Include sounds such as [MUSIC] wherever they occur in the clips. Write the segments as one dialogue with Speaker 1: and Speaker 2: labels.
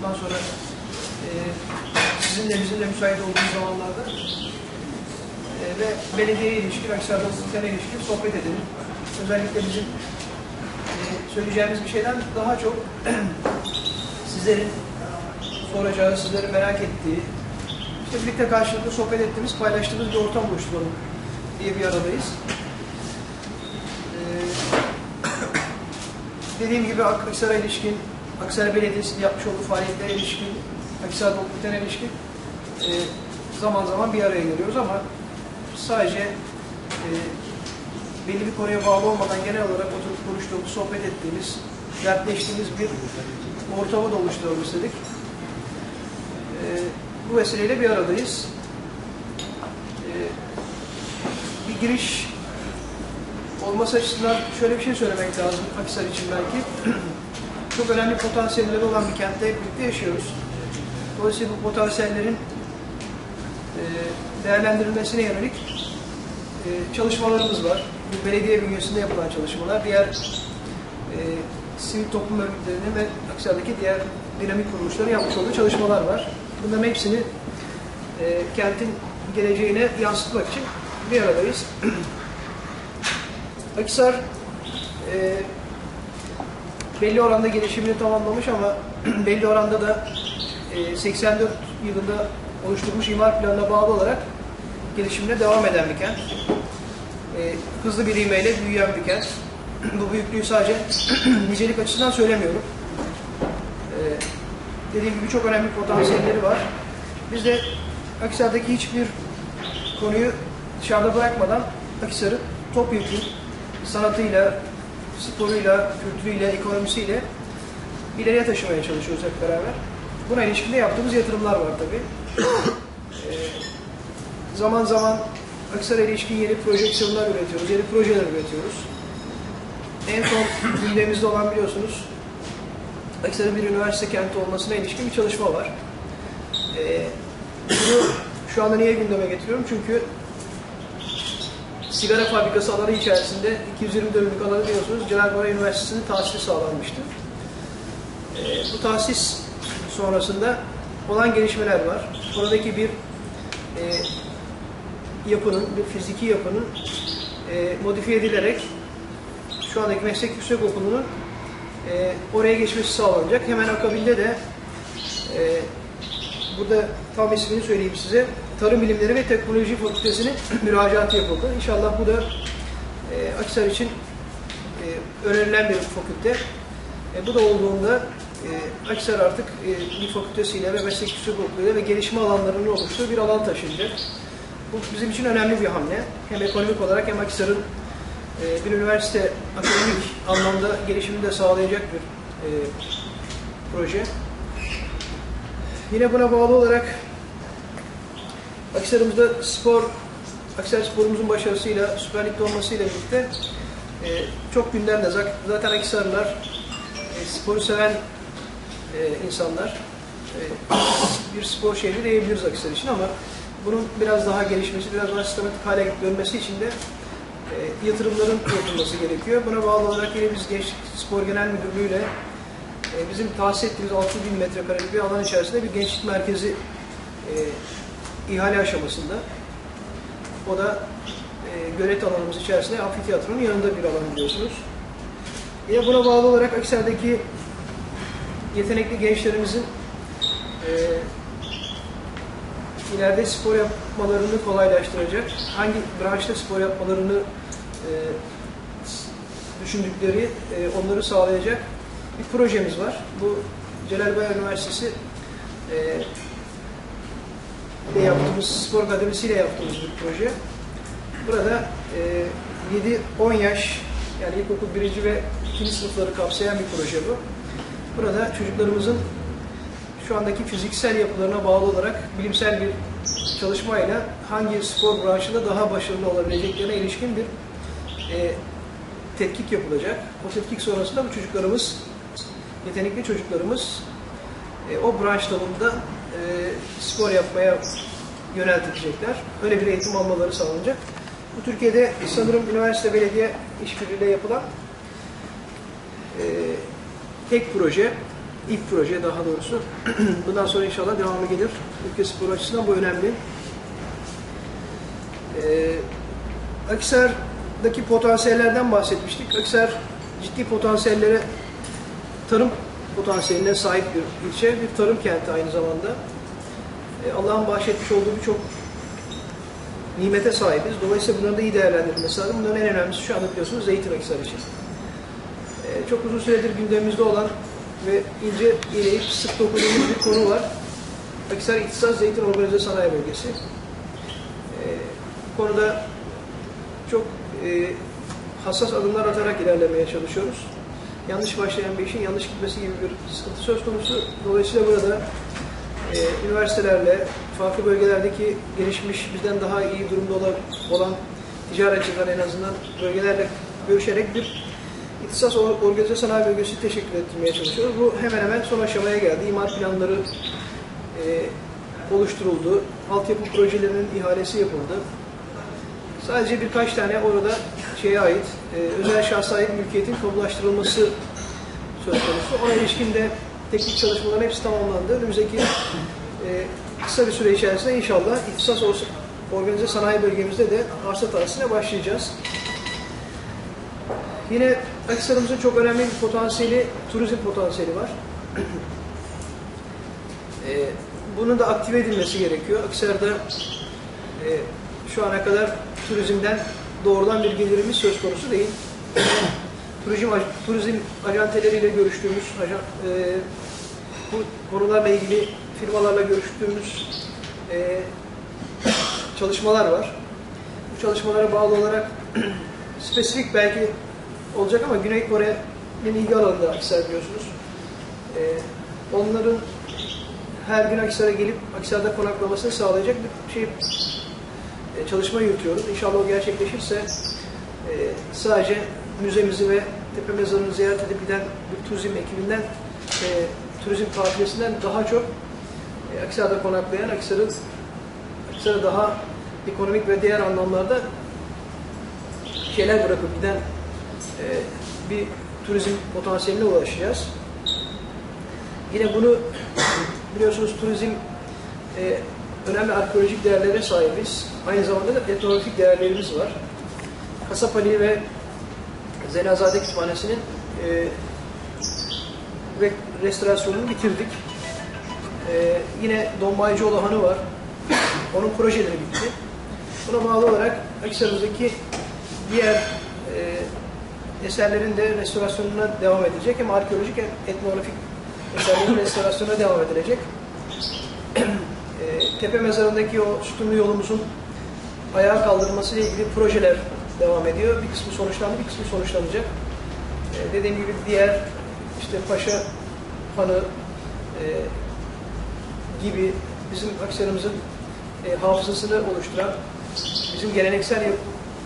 Speaker 1: bundan sonra e, sizinle bizimle müsait olduğumuz zamanlarda e, ve belediye ilişkin, Akhisar'da hukuklara ilişkin sohbet edelim. Özellikle bizim e, söyleyeceğimiz bir şeyden daha çok [CLEARS THROAT] sizlerin soracağı, sizlerin merak ettiği, işte birlikte karşılıklı sohbet ettiğimiz, paylaştığımız bir ortam oluşturalım diye bir aradayız. Ee, [CLEARS THROAT] dediğim gibi Akhisar'a ilişkin, Akhisar Belediyesi'nin yapmış olduğu faaliyetlere ilişkin, Akhisar Dokutlar'a ilişkin e, zaman zaman bir araya geliyoruz ama sadece e, belli bir konuya bağlı olmadan genel olarak oturup konuştuğumuz, sohbet ettiğimiz, dertleştiğimiz bir ortamı da oluşturalım istedik. E, bu vesileyle bir aradayız. E, bir giriş olması açısından şöyle bir şey söylemek lazım Akhisar için belki. [CLEARS THROAT] Çok önemli potansiyelleri olan bir kentte birlikte yaşıyoruz. Dolayısıyla bu potansiyellerin e, değerlendirilmesine yönelik e, çalışmalarımız var. Bu belediye bünyesinde yapılan çalışmalar, diğer e, sivil toplum örgütlerinin ve Akhisar'daki diğer dinamik kuruluşların yapmış olduğu çalışmalar var. Bunların hepsini e, kentin geleceğine yansıtmak için bir aradayız. [CLEARS THROAT] Akhisar e, belli oranda gelişimini tamamlamış ama [CLEARS THROAT] belli oranda da e, 84 yılında oluşturmuş imar planına bağlı olarak gelişimine devam eden bir kent. E, hızlı bir ivmeyle büyüyen bir kent. [CLEARS THROAT] Bu büyüklüğü sadece [CLEARS THROAT] nicelik açısından söylemiyorum. E, dediğim gibi çok önemli potansiyelleri var. Biz de Akhisar'daki hiçbir konuyu dışarıda bırakmadan Akhisar'ı topyekun sanatıyla, sporuyla, kültürüyle, ekonomisiyle ileriye taşımaya çalışıyoruz hep beraber. Buna ilişkinde yaptığımız yatırımlar var tabii. [COUGHS] Ee, zaman zaman Akhisar'a ilişkin yeni projeksiyonlar üretiyoruz, yeni projeler üretiyoruz. En son [COUGHS] gündemimizde olan biliyorsunuz Akhisar'ın bir üniversite kenti olmasına ilişkin bir çalışma var. Ee, bunu şu anda niye gündeme getiriyorum? Çünkü sigara fabrikası alanı içerisinde 220 dönümlük alanı biliyorsunuz Celal Üniversitesi'nin tahsisi sağlanmıştı. Ee, bu tahsis sonrasında olan gelişmeler var. Oradaki bir e, yapının, bir fiziki yapının e, modifiye edilerek şu andaki meslek yüksek okulunun e, oraya geçmesi sağlanacak. Hemen akabinde de e, burada tam ismini söyleyeyim size. Tarım Bilimleri ve Teknoloji Fakültesi'nin [CLEARS THROAT] müracaatı yapıldı. İnşallah bu da e, Akhisar için e, önerilen bir fakülte. E, bu da olduğunda e, Akhisar artık e, bir fakültesiyle ve meslek yüksek okuluyla ve gelişme alanlarının oluştuğu bir alan taşıyacak. Bu bizim için önemli bir hamle. Hem ekonomik olarak hem Akhisar'ın e, bir üniversite akademik anlamda gelişimini de sağlayacak bir e, proje. Yine buna bağlı olarak Akhisar'ımızda spor, Akhisar sporumuzun başarısıyla, Süper Lig'de olmasıyla birlikte e, çok gündemde. Zaten Akhisarlılar e, sporu seven e, insanlar. E, bir spor şehri diyebiliriz Akhisar için ama bunun biraz daha gelişmesi, biraz daha sistematik hale dönmesi için de e, yatırımların yapılması gerekiyor. Buna bağlı olarak yine biz Gençlik Spor Genel Müdürlüğü ile e, bizim tahsis ettiğimiz 6 bin metrekarelik bir alan içerisinde bir gençlik merkezi e, ihale aşamasında. O da e, gölet alanımız içerisinde amfiteyatronun yanında bir alan biliyorsunuz. Yine buna bağlı olarak Akhisar'daki yetenekli gençlerimizin e, ileride spor yapmalarını kolaylaştıracak, hangi branşta spor yapmalarını e, düşündükleri, e, onları sağlayacak bir projemiz var. Bu Celal Bayar Üniversitesi e, ile yaptığımız, spor akademisiyle yaptığımız bir proje. Burada e, 7-10 yaş, yani ilkokul birinci ve ikinci sınıfları kapsayan bir proje bu. Burada çocuklarımızın şu andaki fiziksel yapılarına bağlı olarak bilimsel bir çalışmayla hangi spor branşında daha başarılı olabileceklerine ilişkin bir e, tetkik yapılacak. O tetkik sonrasında bu çocuklarımız, yetenekli çocuklarımız e, o branş dalında spor yapmaya yöneltilecekler. Öyle bir eğitim almaları sağlanacak. Bu Türkiye'de sanırım üniversite belediye işbirliğiyle yapılan e, tek proje. ilk proje daha doğrusu. [CLEARS THROAT] Bundan sonra inşallah devamı gelir. Ülke spor açısından bu önemli. Ee, Akhisar'daki potansiyellerden bahsetmiştik. Akhisar ciddi potansiyellere, tarım potansiyeline sahip bir ilçe, bir tarım kenti aynı zamanda. Ee, Allah'ın bahşetmiş olduğu birçok nimete sahibiz. Dolayısıyla bunların da iyi değerlendirilmesi lazım. Bunların en önemlisi şu anda biliyorsunuz Zeytin Akhisar için. Ee, çok uzun süredir gündemimizde olan ve ince ileyip sık dokunduğumuz bir konu var. Akhisar İhtisas Zeytin Organize Sanayi Bölgesi. Ee, bu konuda çok e, hassas adımlar atarak ilerlemeye çalışıyoruz. Yanlış başlayan bir işin yanlış gitmesi gibi bir sıkıntı söz konusu. Dolayısıyla burada e, üniversitelerle, farklı bölgelerdeki gelişmiş, bizden daha iyi durumda olan, olan ticaretçiler en azından bölgelerle görüşerek bir İhtisas Or- Organize Sanayi Bölgesi teşekkür ettirmeye çalışıyoruz. Bu hemen hemen son aşamaya geldi. İmar planları e, oluşturuldu. Altyapı projelerinin ihalesi yapıldı. Sadece birkaç tane orada şeye ait, e, özel şahsa ait mülkiyetin kamulaştırılması söz konusu. Ona ilişkin de teknik çalışmaların hepsi tamamlandı. Önümüzdeki e, kısa bir süre içerisinde inşallah İhtisas Or- Organize Sanayi Bölgemizde de arsa tahsiline başlayacağız. Yine Akhisar'ımızın çok önemli bir potansiyeli, turizm potansiyeli var. Ee, [CLEARS THROAT] bunun da aktive edilmesi gerekiyor. Akhisar'da e, şu ana kadar turizmden doğrudan bir gelirimiz söz konusu değil. Turizm, turizm ajanteleriyle görüştüğümüz, ajan, e, bu konularla ilgili firmalarla görüştüğümüz e, çalışmalar var. Bu çalışmalara bağlı olarak [CLEARS THROAT] spesifik belki olacak ama Güney Kore'nin ilgi alanında Akhisar biliyorsunuz. Ee, onların her gün Akhisar'a gelip Akhisar'da konaklamasını sağlayacak bir şey e, çalışma yürütüyoruz. İnşallah o gerçekleşirse e, sadece müzemizi ve Tepe Mezarı'nı ziyaret edip giden bir turizm ekibinden e, turizm kafilesinden daha çok e, Akhisar'da konaklayan, Akhisar'ın Akhisar'a daha ekonomik ve diğer anlamlarda şeyler bırakıp giden e, bir turizm potansiyeline ulaşacağız. Yine bunu biliyorsunuz turizm e, önemli arkeolojik değerlere sahibiz. Aynı zamanda da etnografik değerlerimiz var. Kasapali ve Zenazade Kütüphanesi'nin e, ve restorasyonunu bitirdik. E, yine Donbaycıoğlu Hanı var. Onun projeleri bitti. Buna bağlı olarak Akhisar'ımızdaki diğer e, eserlerin de restorasyonuna devam edilecek. Hem arkeolojik hem etnografik eserlerin restorasyonuna devam edilecek. [CLEARS THROAT] e, Tepe mezarındaki o sütunlu yolumuzun ayağa kaldırılması ile ilgili projeler devam ediyor. Bir kısmı sonuçlandı, bir kısmı sonuçlanacak. E, dediğim gibi diğer işte Paşa Hanı e, gibi bizim Akhisar'ımızın e, hafızasını oluşturan bizim geleneksel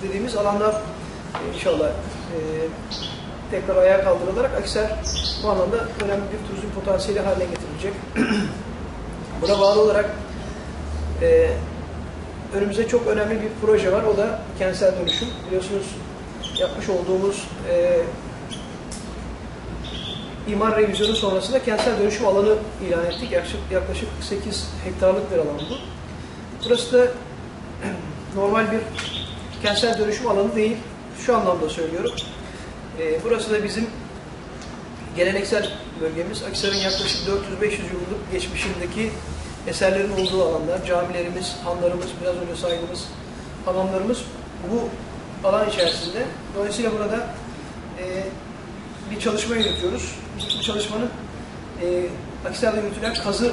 Speaker 1: dediğimiz alanlar e, inşallah e, tekrar ayağa kaldırılarak Akhisar bu anlamda önemli bir turizm potansiyeli haline getirilecek. [CLEARS THROAT] Buna bağlı olarak e, önümüzde çok önemli bir proje var. O da kentsel dönüşüm. Biliyorsunuz yapmış olduğumuz e, imar revizyonu sonrasında kentsel dönüşüm alanı ilan ettik. Yaklaşık, yaklaşık 8 hektarlık bir alan bu. Burası da [CLEARS THROAT] normal bir kentsel dönüşüm alanı değil. Şu anlamda söylüyorum. Ee, burası da bizim geleneksel bölgemiz. Akhisar'ın yaklaşık 400-500 yıllık geçmişindeki eserlerin olduğu alanlar. Camilerimiz, hanlarımız, biraz önce saydığımız hamamlarımız bu alan içerisinde. Dolayısıyla burada e, bir çalışma yürütüyoruz. Bu çalışmanın e, Akhisar'da yürütülen kazı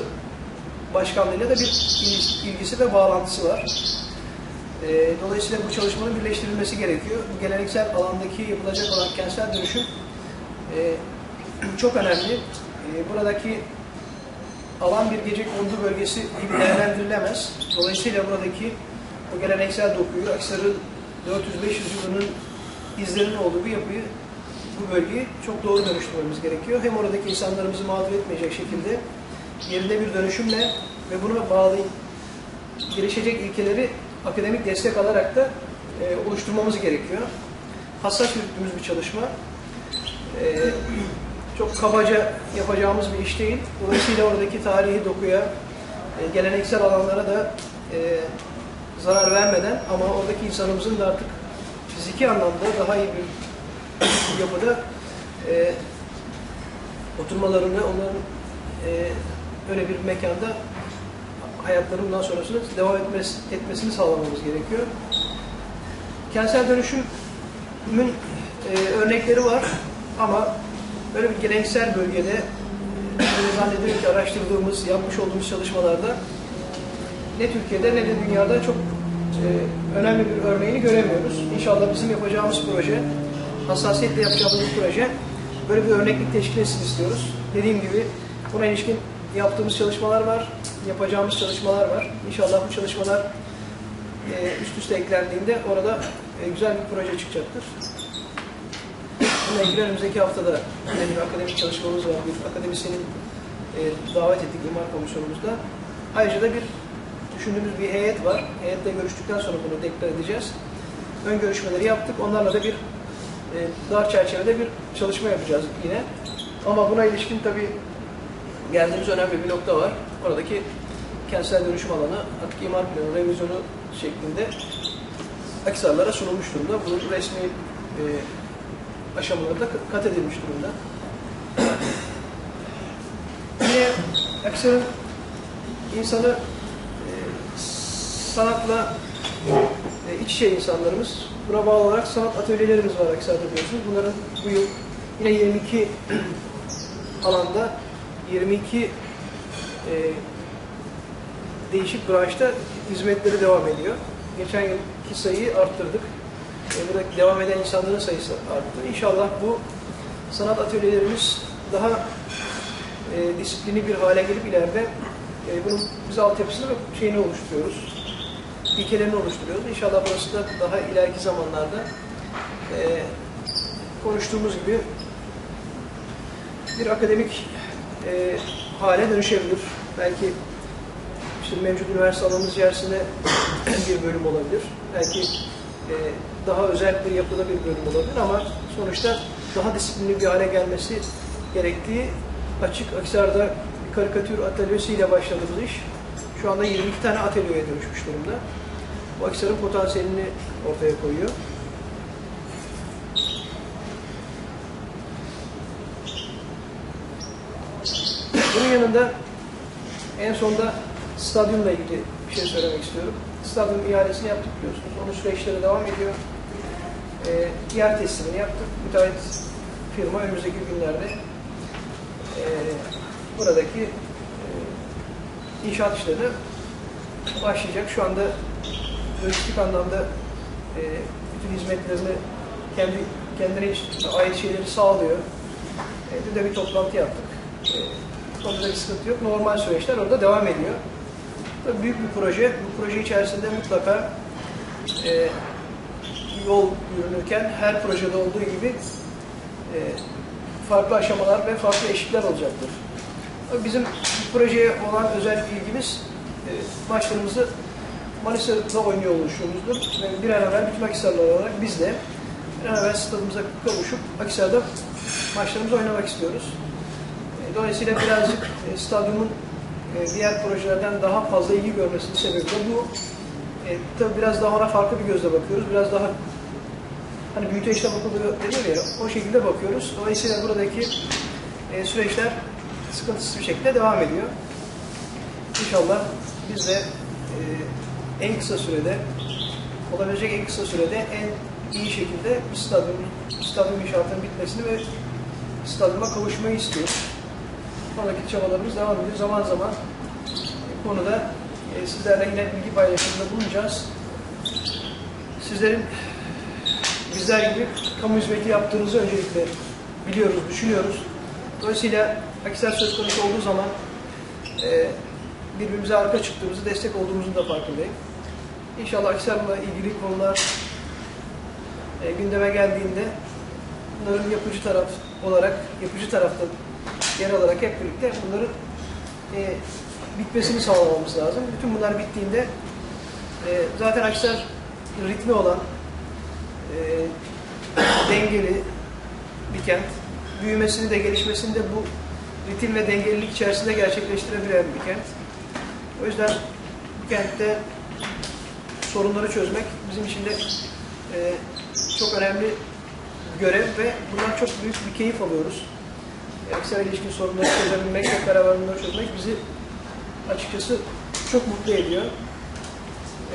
Speaker 1: başkanlığıyla da bir il- ilgisi ve bağlantısı var. E, dolayısıyla bu çalışmanın birleştirilmesi gerekiyor. Bu geleneksel alandaki yapılacak olan kentsel dönüşüm e, çok önemli. E, buradaki alan bir gece kondu bölgesi gibi değerlendirilemez. Dolayısıyla buradaki o geleneksel dokuyu, Akhisar'ın 400-500 yılının izlerinin olduğu bir yapıyı, bu bölgeyi çok doğru dönüştürmemiz gerekiyor. Hem oradaki insanlarımızı mağdur etmeyecek şekilde yerinde bir dönüşümle ve buna bağlı gelişecek ilkeleri akademik destek alarak da e, oluşturmamız gerekiyor. Hassas yürüttüğümüz bir çalışma. E, çok kabaca yapacağımız bir iş değil. Dolayısıyla oradaki tarihi dokuya, e, geleneksel alanlara da e, zarar vermeden ama oradaki insanımızın da artık fiziki anlamda daha iyi bir yapıda e, oturmalarını, onların e, öyle bir mekanda hayatlarının bundan sonrasını devam etmesi, etmesini sağlamamız gerekiyor. Kentsel dönüşümün e, örnekleri var ama böyle bir geleneksel bölgede e, zannediyorum ki araştırdığımız, yapmış olduğumuz çalışmalarda ne Türkiye'de ne de dünyada çok e, önemli bir örneğini göremiyoruz. İnşallah bizim yapacağımız proje, hassasiyetle yapacağımız proje böyle bir örneklik teşkil etsin istiyoruz. Dediğim gibi buna ilişkin yaptığımız çalışmalar var, yapacağımız çalışmalar var. İnşallah bu çalışmalar e, üst üste eklendiğinde orada e, güzel bir proje çıkacaktır. Bununla ilgili önümüzdeki haftada yine bir akademik çalışmamız var. Bir akademisyenin e, davet ettik imar komisyonumuzda. Ayrıca da bir düşündüğümüz bir heyet var. Heyetle görüştükten sonra bunu deklar edeceğiz. Ön görüşmeleri yaptık. Onlarla da bir e, dar çerçevede bir çalışma yapacağız yine. Ama buna ilişkin tabii geldiğimiz önemli bir nokta var. Oradaki kentsel dönüşüm alanı artık imar planı revizyonu şeklinde Akisarlara sunulmuş durumda. Bunun resmi e, aşamaları da kat edilmiş durumda. Yine Akisar'ın insanı e, sanatla e, iç içe insanlarımız. Buna bağlı olarak sanat atölyelerimiz var Akisar'da biliyorsunuz. Bunların bu yıl yine 22 alanda 22 e, değişik branşta hizmetleri devam ediyor. Geçen yılki sayıyı arttırdık. Buradaki devam eden insanların sayısı arttı. İnşallah bu sanat atölyelerimiz daha e, disiplini bir hale gelip ileride e, bunun biz altyapısını ve şeyini oluşturuyoruz. İlkelerini oluşturuyoruz. İnşallah burası da daha ileriki zamanlarda e, konuştuğumuz gibi bir akademik e, hale dönüşebilir. Belki işte mevcut üniversite alanımız içerisinde [CLEARS THROAT] bir bölüm olabilir. Belki e, daha özel bir yapıda bir bölüm olabilir ama sonuçta daha disiplinli bir hale gelmesi gerektiği açık. Aksar'da karikatür atölyesiyle başladığımız iş şu anda 22 tane atölyeye dönüşmüş durumda. Bu Aksar'ın potansiyelini ortaya koyuyor. Bunun yanında en sonda stadyumla ilgili bir şey söylemek istiyorum. Stadyum ihalesini yaptık biliyorsunuz. Onun süreçleri devam ediyor. Ee, yer teslimini yaptık. Müteahhit firma önümüzdeki günlerde e, buradaki e, inşaat işleri başlayacak. Şu anda lojistik anlamda e, bütün hizmetlerini kendi kendine ait şeyleri sağlıyor. E, dün de bir toplantı yaptık. E, konuda bir sıkıntı yok. Normal süreçler orada devam ediyor. Tabii büyük bir proje. Bu proje içerisinde mutlaka e, yol yürünürken her projede olduğu gibi e, farklı aşamalar ve farklı eşikler olacaktır. Bizim projeye olan özel ilgimiz e, maçlarımızı Manisa'da oynuyor oluşumuzdur. Ve bir an evvel bütün Akisarlar olarak biz de bir an evvel stadımıza kavuşup Akisar'da maçlarımızı oynamak istiyoruz. E, dolayısıyla birazcık e, stadyumun e, diğer projelerden daha fazla ilgi görmesinin sebebi de bu. E, tabii biraz daha ona farklı bir gözle bakıyoruz. Biraz daha hani büyüteçle bakılıyor deniyor ya, o şekilde bakıyoruz. Dolayısıyla buradaki e, süreçler sıkıntısız bir şekilde devam ediyor. İnşallah biz de e, en kısa sürede, olabilecek en kısa sürede en iyi şekilde bir stadyum, stadyum inşaatının bitmesini ve stadyuma kavuşmayı istiyoruz. Sonraki çabalarımız devam ediyor. Zaman zaman konuda e, sizlerle yine bilgi paylaşımında bulunacağız. Sizlerin bizler gibi kamu hizmeti yaptığınızı öncelikle biliyoruz, düşünüyoruz. Dolayısıyla Akisar söz konusu olduğu zaman e, birbirimize arka çıktığımızı, destek olduğumuzun da farkındayım. İnşallah Akisar'la ilgili konular e, gündeme geldiğinde bunların yapıcı taraf olarak, yapıcı tarafta yer alarak hep birlikte bunların e, bitmesini sağlamamız lazım. Bütün bunlar bittiğinde e, zaten Akisar ritmi olan e, dengeli bir kent. büyümesini de gelişmesini de bu ritim ve dengelilik içerisinde gerçekleştirebilen bir kent. O yüzden bu kentte sorunları çözmek bizim için de e, çok önemli görev ve bundan çok büyük bir keyif alıyoruz. Aksaray'a ilişkin sorunları çözebilmek, beraber bunları çözmek bizi açıkçası çok mutlu ediyor.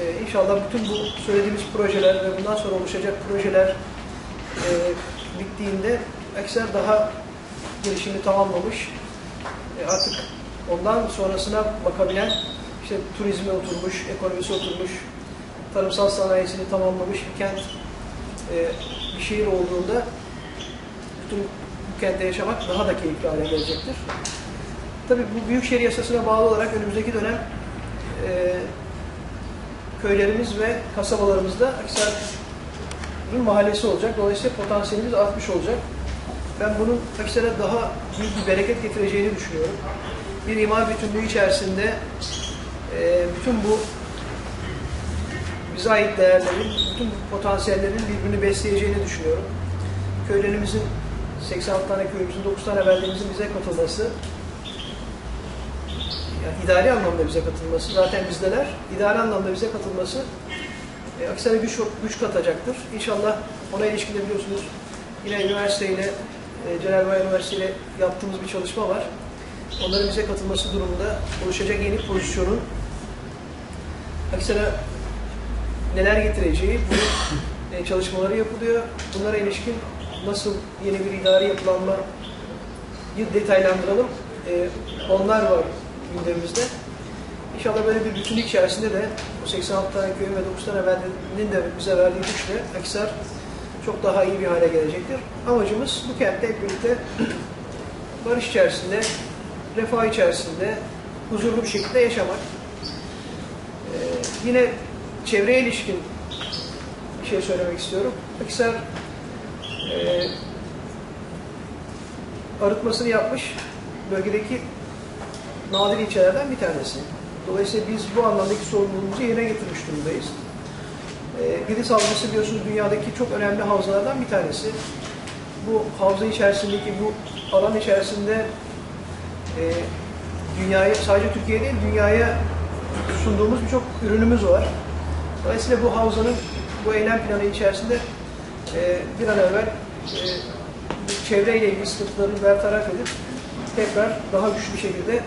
Speaker 1: Ee, inşallah bütün bu söylediğimiz projeler ve bundan sonra oluşacak projeler e, bittiğinde Akser daha gelişimi tamamlamış. E, artık ondan sonrasına bakabilen işte turizmi oturmuş, ekonomisi oturmuş, tarımsal sanayisini tamamlamış bir kent, e, bir şehir olduğunda bütün bu kentte yaşamak daha da keyifli hale gelecektir. Tabii bu Büyükşehir Yasası'na bağlı olarak önümüzdeki dönem e, köylerimiz ve kasabalarımızda Akhisar'ın mahallesi olacak. Dolayısıyla potansiyelimiz artmış olacak. Ben bunun Akhisar'a daha büyük bir bereket getireceğini düşünüyorum. Bir imar bütünlüğü içerisinde e, bütün bu bize ait değerlerin, bütün bu potansiyellerin birbirini besleyeceğini düşünüyorum. Köylerimizin 86 tane köyümüzün 9 tane beldemizin bize katılması yani idari anlamda bize katılması, zaten bizdeler, idari anlamda bize katılması e, Akhisar'a güç, güç katacaktır. İnşallah ona ilişkin de biliyorsunuz yine üniversiteyle, e, Üniversitesi ile yaptığımız bir çalışma var. Onların bize katılması durumunda oluşacak yeni pozisyonun Akhisar'a neler getireceği, bu e, çalışmaları yapılıyor. Bunlara ilişkin nasıl yeni bir idari yapılanma detaylandıralım. E, onlar var gündemimizde. İnşallah böyle bir bütünlük içerisinde de bu 86 tane köyün ve 9 tane beldenin de bize verdiği güçle Akhisar çok daha iyi bir hale gelecektir. Amacımız bu kentte hep birlikte [CLEARS THROAT] barış içerisinde, refah içerisinde, huzurlu bir şekilde yaşamak. Ee, yine çevreye ilişkin bir şey söylemek istiyorum. Akhisar e, arıtmasını yapmış bölgedeki nadir ilçelerden bir tanesi. Dolayısıyla biz bu anlamdaki sorumluluğumuzu yerine getirmiş durumdayız. Ee, Girit Havzası biliyorsunuz dünyadaki çok önemli havzalardan bir tanesi. Bu havza içerisindeki, bu alan içerisinde e, dünyaya, sadece Türkiye değil, dünyaya sunduğumuz birçok ürünümüz var. Dolayısıyla bu havzanın bu eylem planı içerisinde e, bir an evvel e, çevreyle ilgili sıkıntıları bertaraf edip tekrar daha güçlü bir şekilde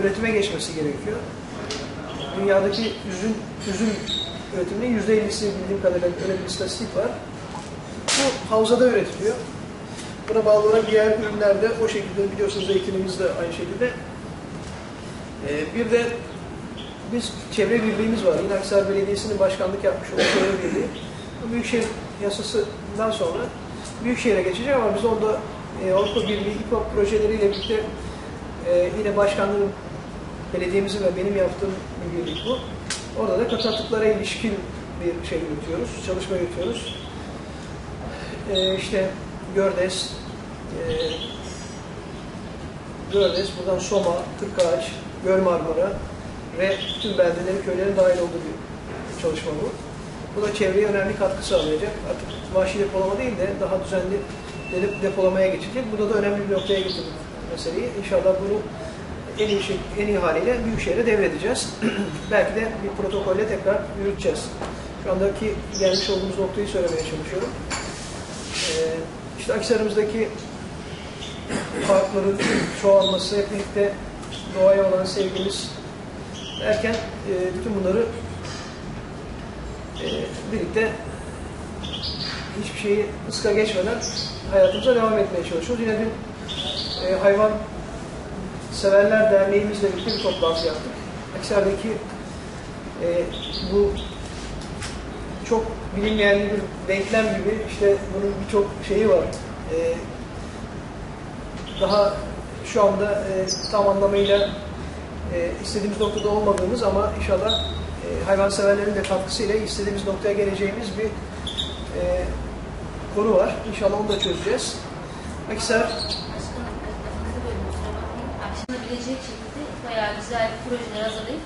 Speaker 1: üretime geçmesi gerekiyor. Dünyadaki üzüm, üzüm üretiminin yüzde 50'si bildiğim kadarıyla öyle bir istatistik var. Bu havzada üretiliyor. Buna bağlı olarak diğer ürünler de o şekilde biliyorsunuz zeytinimiz de aynı şekilde. Ee, bir de biz çevre birliğimiz var. Yine Belediyesi'nin başkanlık yapmış olduğu çevre birliği. Büyükşehir yasasından sonra Büyükşehir'e geçecek ama biz onda e, Avrupa Birliği İPA projeleriyle birlikte e, yine başkanlığım belediyemizin ve benim yaptığım bir birlik bu. Orada da kaçaklıklara ilişkin bir şey yürütüyoruz, çalışma yürütüyoruz. E, işte Gördes, e, Gördes, buradan Soma, Kırkağaç, Göl Marmara ve bütün beldelerin, köylerin dahil olduğu bir çalışma bu. Bu da çevreye önemli katkı sağlayacak. Artık vahşi depolama değil de daha düzenli depolamaya geçecek. Burada da önemli bir noktaya getirdik meseleyi. İnşallah bunu en iyi, şey, en iyi haliyle Büyükşehir'e devredeceğiz. [CLEARS THROAT] Belki de bir protokolle tekrar yürüteceğiz. Şu andaki gelmiş olduğumuz noktayı söylemeye çalışıyorum. Ee, işte Akhisar'ımızdaki parkların [CLEARS THROAT] çoğalması, hep birlikte doğaya olan sevgimiz derken e, bütün bunları e, birlikte hiçbir şeyi ıska geçmeden hayatımıza devam etmeye çalışıyoruz. Yine dün e, hayvan Severler Derneğimizle birlikte bir toplantı yaptık. Aksar'daki e, bu çok bilinmeyen bir denklem gibi işte bunun birçok şeyi var. E, daha şu anda e, tam anlamıyla e, istediğimiz noktada olmadığımız ama inşallah e, hayvanseverlerin de katkısıyla istediğimiz noktaya geleceğimiz bir e, konu var. İnşallah onu da çözeceğiz. Aksar
Speaker 2: aşınabilecek şekilde bayağı güzel projeler hazırlayıp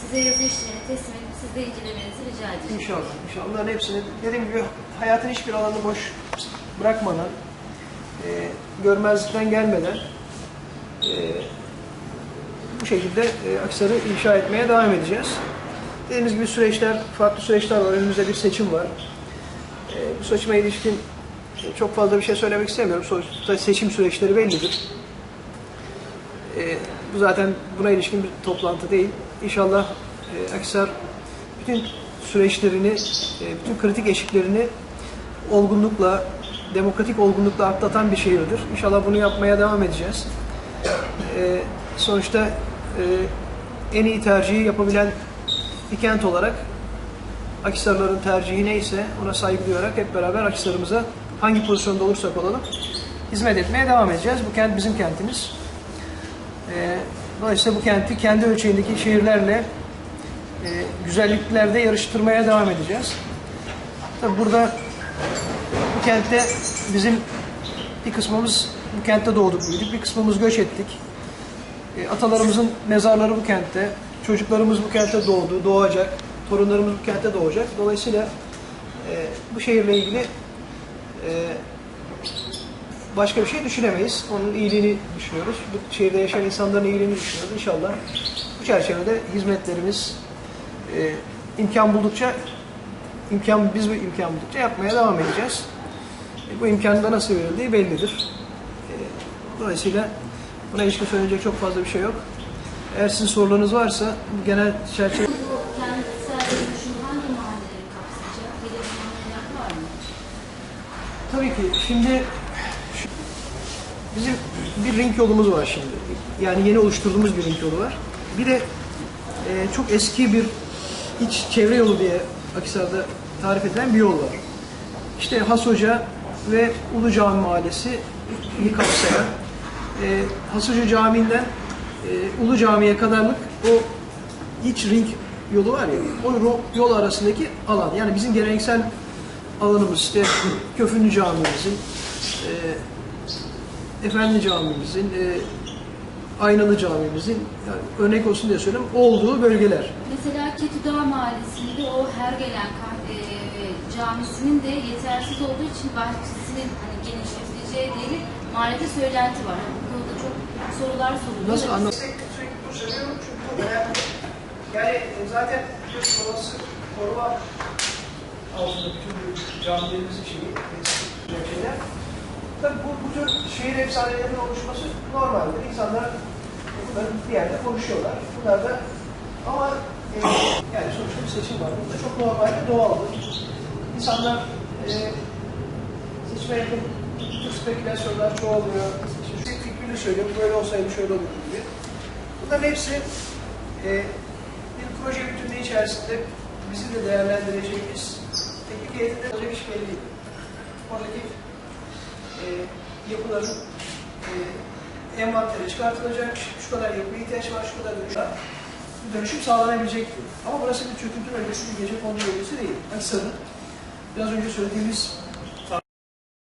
Speaker 2: size yazı işlerini teslim edip siz de incelemenizi rica edeceğim.
Speaker 1: İnşallah. İnşallah. Bunların hepsini dediğim gibi hayatın hiçbir alanını boş bırakmadan görmezlikten gelmeden e, bu şekilde e, Akhisar'ı inşa etmeye devam edeceğiz. Dediğimiz gibi süreçler, farklı süreçler var. Önümüzde bir seçim var. E, bu seçime ilişkin e, çok fazla bir şey söylemek istemiyorum. Sonuçta seçim süreçleri bellidir. E, bu zaten buna ilişkin bir toplantı değil. İnşallah e, Akhisar bütün süreçlerini, e, bütün kritik eşiklerini olgunlukla, demokratik olgunlukla atlatan bir şehirdir. İnşallah bunu yapmaya devam edeceğiz. E, sonuçta e, en iyi tercihi yapabilen bir kent olarak Akhisarların tercihi neyse ona saygı duyarak hep beraber Akhisar'ımıza hangi pozisyonda olursak olalım hizmet etmeye devam edeceğiz. Bu kent bizim kentimiz. E, dolayısıyla bu kenti kendi ölçeğindeki şehirlerle e, güzelliklerde yarıştırmaya devam edeceğiz. Tabi burada bu kentte bizim bir kısmımız bu kentte doğduk büyüdük, bir kısmımız göç ettik. E, atalarımızın mezarları bu kentte, çocuklarımız bu kentte doğdu, doğacak, torunlarımız bu kentte doğacak. Dolayısıyla e, bu şehirle ilgili başka bir şey düşünemeyiz. Onun iyiliğini düşünüyoruz. Bu şehirde yaşayan insanların iyiliğini düşünüyoruz. İnşallah bu çerçevede hizmetlerimiz e, imkan buldukça imkan biz bu imkan buldukça yapmaya devam edeceğiz. E, bu imkanın da nasıl verildiği bellidir. E, dolayısıyla buna ilişkin söyleyecek çok fazla bir şey yok. Eğer sizin sorularınız varsa bu genel çerçeve? Tabii ki şimdi bizim bir ring yolumuz var şimdi. Yani yeni oluşturduğumuz bir ring yolu var. Bir de e, çok eski bir iç çevre yolu diye Akhisar'da tarif edilen bir yol var. İşte Has Hoca ve Ulu Cami Mahallesi kapsayan e, Has Hoca Camii'nden e, Ulu Cami'ye kadarlık o iç ring yolu var ya, o yol arasındaki alan. Yani bizim geleneksel alanımız işte Köfünlü Camimizin, e, Efendi Camimizin, e, Aynalı Camimizin, yani örnek olsun diye söylüyorum, olduğu bölgeler.
Speaker 2: Mesela Ketudağ Mahallesi'nde o her gelen e, camisinin de yetersiz olduğu için bahçesinin hani genişletileceği diye mahallede söylenti var. Yani bu konuda çok sorular soruluyor.
Speaker 1: Nasıl anlat? Sürekli bu söylüyorum çünkü bu önemli. Yani e, zaten biliyorsun orası koruma altında bütün camilerimizin şeyi, şeyler. Tabii bu, bu tür şehir efsanelerinin oluşması normaldir. İnsanlar bunları bir yerde konuşuyorlar. Bunlar da ama e, yani sonuçta bir seçim var. Bu da çok normal ve doğaldır. İnsanlar e, seçime yakın bu tür spekülasyonlar çoğalıyor. İşte fikrini söylüyor, böyle olsaydı şöyle olurdu gibi. Bunların hepsi e, bir proje bütünlüğü içerisinde bizim de değerlendireceğimiz teknik heyetinde olacak iş belli. Oradaki e, yapıların e, envantere çıkartılacak, şu kadar yapı ihtiyaç var, şu kadar. Bu dönüşüm sağlanabilecektir. Ama burası bir çöküntü bölgesi, bir gece kondu bölgesi değil. Aksar'ın biraz önce söylediğimiz